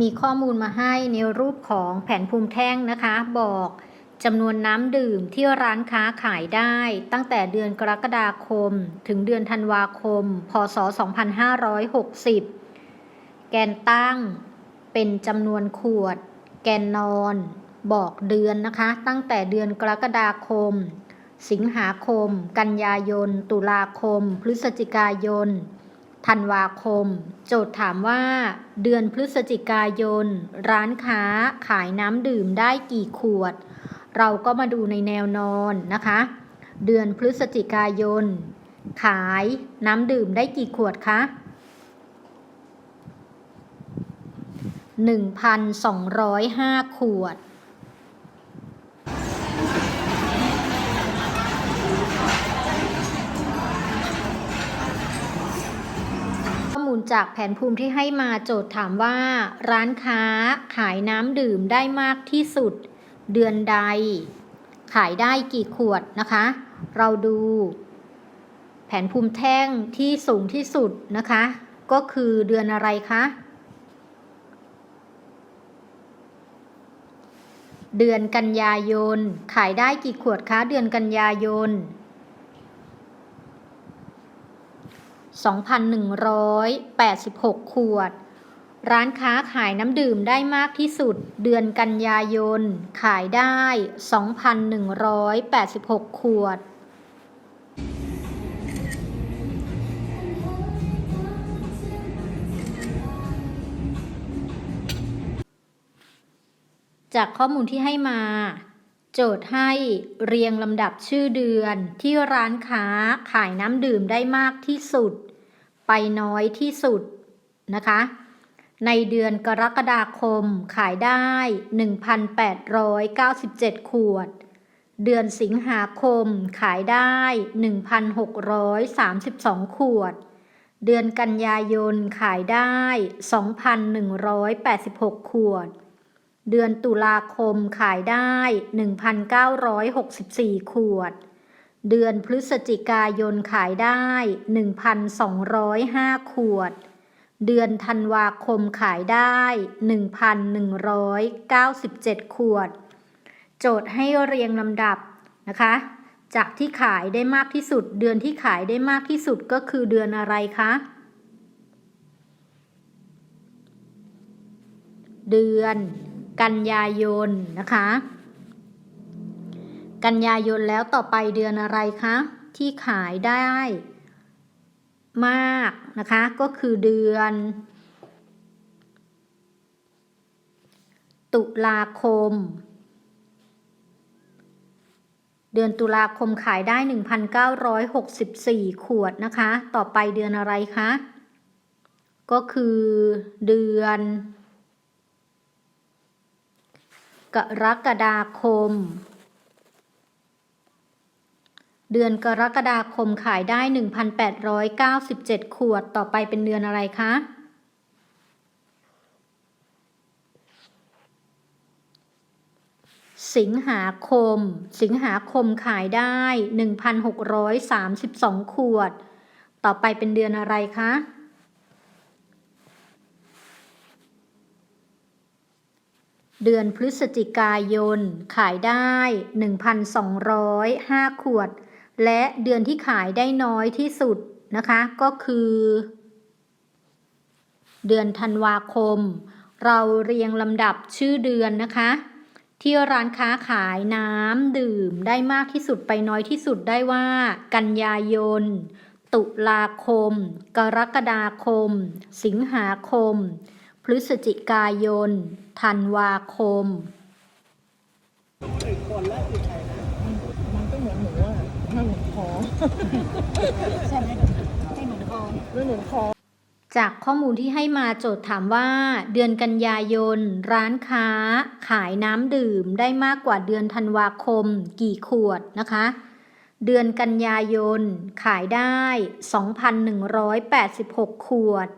มีข้อมูลมาให้ในรูปของแผนภูมิแท่งนะคะ บอกจำนวนน้ำดื่มที่ร้านค้าขายได้ ตั้งแต่เดือนกรกฎาคม ถึงเดือนธันวาคม พศ 2560 แกนตั้งเป็นจำนวนขวด แกนนอน บอกเดือนนะคะ ตั้งแต่เดือนกรกฎาคม สิงหาคม กันยายน ตุลาคม พฤศจิกายน ธันวาคม โจทย์ถามว่า เดือนพฤศจิกายน ร้านค้าขายน้ำดื่มได้กี่ขวด เราก็มาดูในแนวนอนนะคะ เดือนพฤศจิกายน ขายน้ำดื่มได้กี่ขวดคะ1,205 ขวด ลจากแผนภูมิที่ให้มาโจทย์ถามว่า ร้านค้าขายน้ำดื่มได้มากที่สุด เดือนใด ขายได้กี่ขวดนะคะ เราดู แผนภูมิแท่งที่สูงที่สุดนะคะ ก็คือเดือนอะไรคะเดือนกันยายน ขายได้กี่ขวดคะเดือนกันยายน 2,186 ขวด ร้านค้าขายน้ำดื่มได้มากที่สุด เดือนกันยายน ขายได้ 2,186 ขวดจากข้อมูลที่ให้มา โจทย์ให้เรียงลำดับชื่อเดือนที่ร้านค้าขายน้ำดื่มได้มากที่สุด ไปน้อยที่สุดนะคะ ในเดือนกรกฎาคมขายได้ 1,897 ขวด เดือนสิงหาคมขายได้ 1,632 ขวด เดือนกันยายนขายได้ 2,186 ขวด เดือนตุลาคมขายได้ 1,964 ขวด เดือนพฤศจิกายนขายได้ 1,205 ขวด เดือนธันวาคมขายได้ 1,197 ขวด โจทย์ให้เรียงลำดับนะคะ จากที่ขายได้มากที่สุด เดือนที่ขายได้มากที่สุดก็คือเดือนอะไรคะ เดือนกันยายนนะคะ กันยายนแล้วต่อไปเดือนอะไรคะ ที่ขายได้มากนะคะ ก็คือเดือน ตุลาคม เดือนตุลาคมขายได้ 1,964 ขวดนะคะ ต่อไปเดือนอะไรคะ ก็คือเดือน กรกฎาคม เดือนกรกฎาคมขายได้ 1,897 ขวด ต่อไปเป็นเดือนอะไรคะ สิงหาคม สิงหาคมขายได้ 1,632 ขวด ต่อไปเป็นเดือนอะไรคะ เดือนพฤศจิกายน ขายได้ 1,205 ขวด และเดือนที่ขายได้น้อยที่สุดนะคะ ก็คือ เดือนธันวาคม เราเรียงลำดับชื่อเดือนนะคะ ที่ร้านค้าขายน้ำดื่มได้มากที่สุดไปน้อยที่สุดได้ว่า กันยายน ตุลาคม กรกฎาคม สิงหาคม พฤศจิกายน ธันวาคม มันก็เหมือนหนูอะถ้า หนูคอใช่ไหมให้หมือนคอแล้วหนูคอจากข้อมูลที่ให้มาโจทย์ถามว่า เดือนกันยายน ร้านค้า ขายน้ำดื่มได้มากกว่าเดือนธันวาคม กี่ขวดนะคะ เดือนกันยายน ขายได้ 2,186 ขวด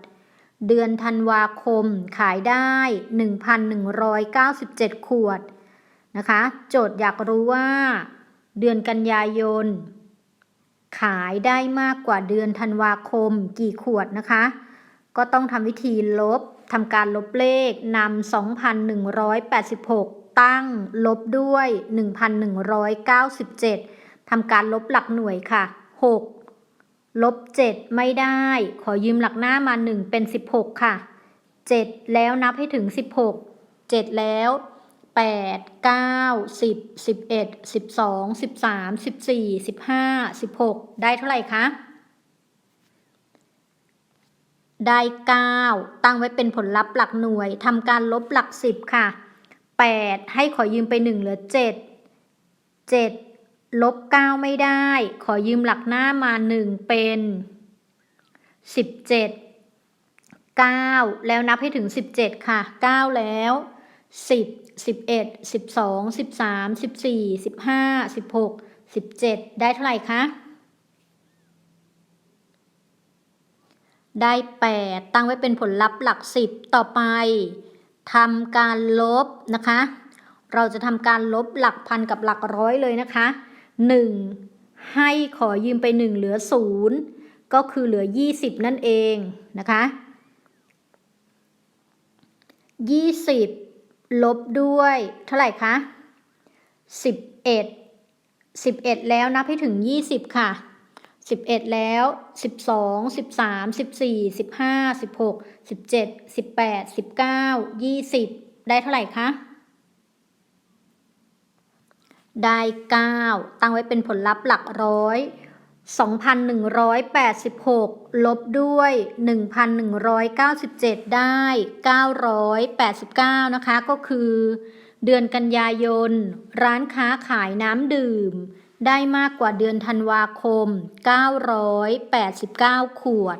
เดือนธันวาคม ขายได้ 1,197 ขวดนะคะ โจทย์อยากรู้ว่า เดือนกันยายน ขายได้มากกว่าเดือนธันวาคมกี่ขวดนะคะ ก็ต้องทำวิธีลบทำการลบเลขนำ2,186 ตั้งลบด้วย 1,197ทำการลบหลักหน่วยค่ะ 6 ลบ 7 ไม่ได้ ขอยืมหลักหน้ามา 1 เป็น 16 ค่ะ 7 แล้วนับให้ถึง 16 7 แล้ว 8 9 10 11 12 13 14 15 16ได้เท่าไหร่คะ ได้9ตั้งไว้เป็นผลลัพธ์หลักหน่วยทำการลบหลัก10ค่ะ8ให้ขอยืมไป1เหลือ7 7ลบ9ไม่ได้ ขอยืมหลักหน้ามา1เป็น17 9แล้วนับให้ถึง17ค่ะ9แล้ว 10 11 12 13 14 15 16 17ได้เท่าไหร่คะ ได้8ตั้งไว้เป็นผลลัพธ์หลัก10ต่อไปทำการลบนะคะ เราจะทำการลบหลักพันกับหลักร้อยเลยนะคะ1ให้ขอยืมไป1เหลือ0ก็คือเหลือ20นั่นเองนะคะ20 ลบด้วย เท่าไหร่คะ11 11 แล้วนับให้ถึง 20 ค่ะ 11 แล้ว 12 13 14 15 16 17 18 19 20 ได้เท่าไหร่คะ ได้ 9 ตั้งไว้เป็นผลลัพธ์หลักร้อย 2,186 ลบด้วย 1,197 ได้ 989 นะคะ ก็คือ เดือนกันยายน ร้านค้าขายน้ำดื่ม ได้มากกว่าเดือนธันวาคม 989 ขวด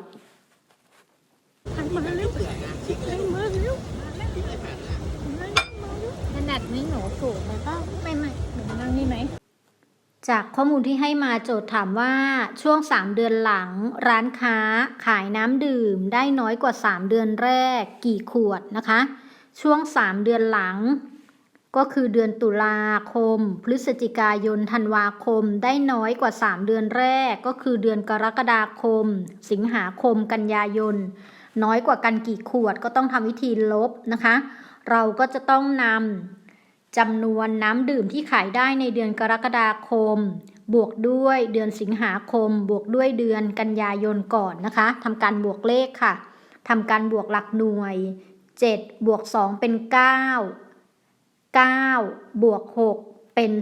ขนาดนี้หนูสูงไหมก็ไม่ไม่หนูนั่งนี่ไหม จากข้อมูลที่ให้มาโจทย์ถามว่าช่วง 3 เดือนหลัง ร้านค้าขายน้ำดื่มได้น้อยกว่า 3 เดือนแรก กี่ขวดนะคะ ช่วง 3 เดือนหลัง ก็คือเดือนตุลาคม พฤศจิกายนธันวาคมได้น้อยกว่า 3 เดือนแรก ก็คือเดือนกรกฎาคม สิงหาคม กันยายน น้อยกว่ากันกี่ขวดก็ต้องทำวิธีลบนะคะ เราก็จะต้องนำ จำนวนน้ำดื่มที่ขายได้ในเดือนกรกฎาคม บวกด้วยเดือนสิงหาคม บวกด้วยเดือนกันยายนก่อนนะคะทำการบวกเลขค่ะทำการบวกหลักหน่วย 7 บวก 2 เป็น 9 9 บวก 6 เป็น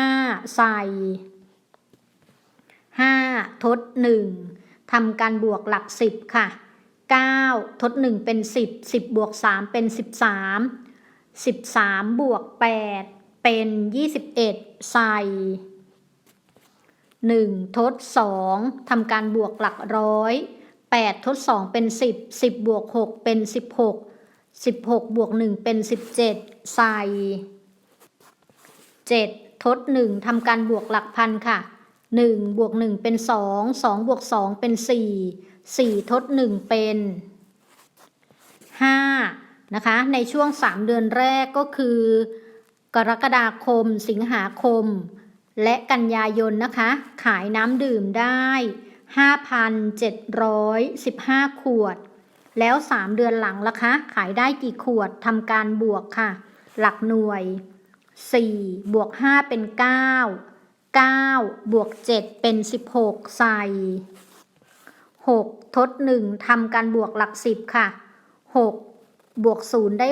15 ใส่ 5 ทด 1ทำการบวกหลัก 10 ค่ะ 9 ทด 1 เป็น 10 10 บวก 3 เป็น 13 13 บวก 8 เป็น 21 ใส่ 1 ทด 2 ทำการบวกหลักร้อย 8 ทด 2 เป็น 10 10 บวก 6 เป็น 16 16 บวก 1 เป็น 17 ใส่ 7 ทด 1 ทำการบวกหลักพันค่ะ 1 บวก 1 เป็น 2 2 บวก 2 เป็น 4 4 ทด 1 เป็น 5 นะคะ ในช่วง 3 เดือนแรกก็คือ กรกฎาคม สิงหาคม และกันยายนนะคะ ขายน้ำดื่มได้ 5,715 ขวด แล้ว 3 เดือนหลังล่ะคะ ขายได้กี่ขวดทำการบวกค่ะ หลักหน่วย 4 บวก 5 เป็น 9 9 บวก 7 เป็น 16 ใส่ 6 ทด 1ทำการบวกหลัก 10 ค่ะ 6 บวก0ได้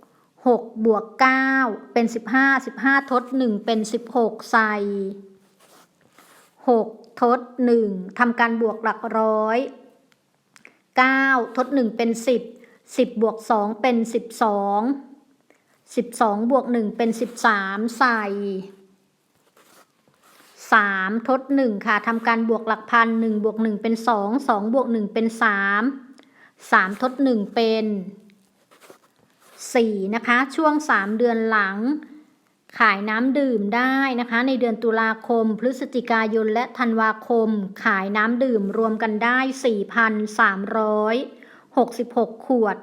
6 6บวก9เป็น15 15ทด1เป็น16ใส่6ทด1ทำการบวกหลักร้อย9ทด1เป็น10 10บวก2เป็น12 12บวก1เป็น13ใส่3ทด1ค่ะทำการบวกหลักพัน1บวก1เป็น2 2บวก1เป็น3 3ทด1เป็น 4 นะคะ ช่วง 3 เดือนหลัง ขายน้ำดื่มได้นะคะ ในเดือนตุลาคม พฤศจิกายนและธันวาคม ขายน้ำดื่มรวมกันได้ 4,366 ขวด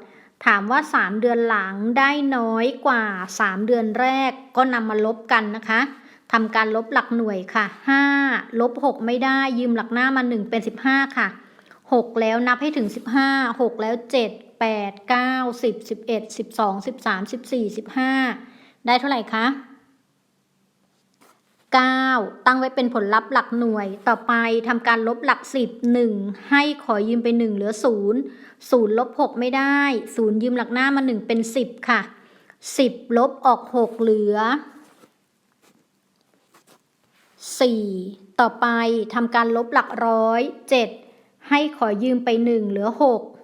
ถามว่า 3 เดือนหลังได้น้อยกว่า 3 เดือนแรกก็นำมาลบกันนะคะทำการลบหลักหน่วยค่ะ 5 ลบ 6 ไม่ได้ยืมหลักหน้ามา 1 เป็น 15 ค่ะ 6 แล้วนับให้ถึง 15 6 แล้ว 7 8 9 10 11 12 13 14 15ได้เท่าไหร่คะ9ตั้งไว้เป็นผลลัพธ์หลักหน่วย ต่อไปทำการลบหลัก10 1ให้ขอยืมไป1เหลือ0 0ลบ6ไม่ได้0ยืมหลักหน้ามา1เป็น10ค่ะ10ลบออก6เหลือ 4 ต่อไปทำการลบหลักร้อย 7 ให้ขอยืมไป 1 เหลือ 6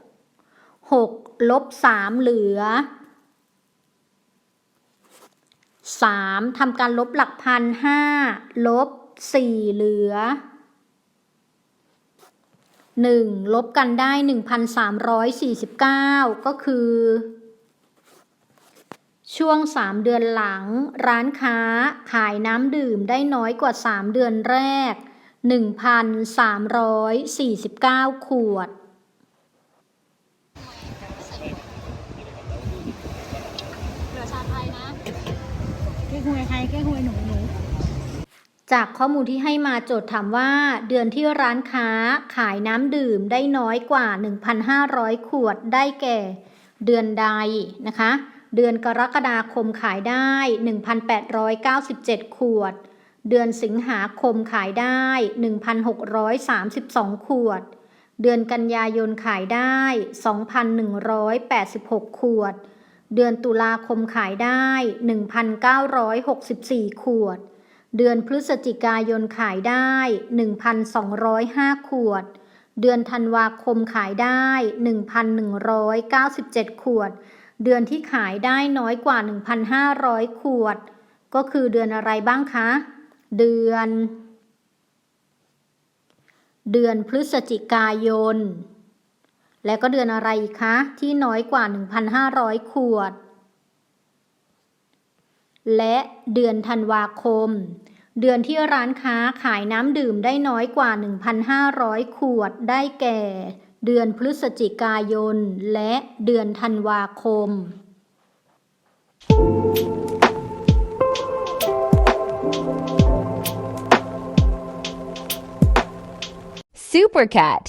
6 ลบ 3 เหลือ 3 ทำการลบหลักพันห้าลบ 4 เหลือ 1 ลบกันได้ 1,349 ก็คือ ช่วง 3 เดือนหลัง ร้านค้าขายน้ำดื่มได้น้อยกว่า 3 เดือนแรก 1,349 ขวด เหลือชาไทยนะ แก้ หวยใครแก้หวยหนูหนูจากข้อมูลที่ให้มาโจทย์ถามว่า เดือนที่ร้านค้าขายน้ำดื่มได้น้อยกว่า 1,500 ขวดได้แก่ เดือนใดนะคะ เดือนกรกฎาคมขายได้ 1,897 ขวด เดือนสิงหาคมขายได้ 1,632 ขวด เดือนกันยายนขายได้ 2,186 ขวด เดือนตุลาคมขายได้ 1,964 ขวด เดือนพฤศจิกายนขายได้ 1,205 ขวด เดือนธันวาคมขายได้ 1,197 ขวด เดือนที่ขายได้น้อยกว่า 1,500 ขวด ก็คือเดือนอะไรบ้างคะ เดือน เดือนพฤศจิกายน และก็เดือนอะไรอีกคะ ที่น้อยกว่า 1,500 ขวด และเดือนธันวาคม เดือนที่ร้านค้าขายน้ำดื่มได้น้อยกว่า 1,500 ขวด ได้แก่ เดือนพฤศจิกายน และเดือนธันวาคม Super Cat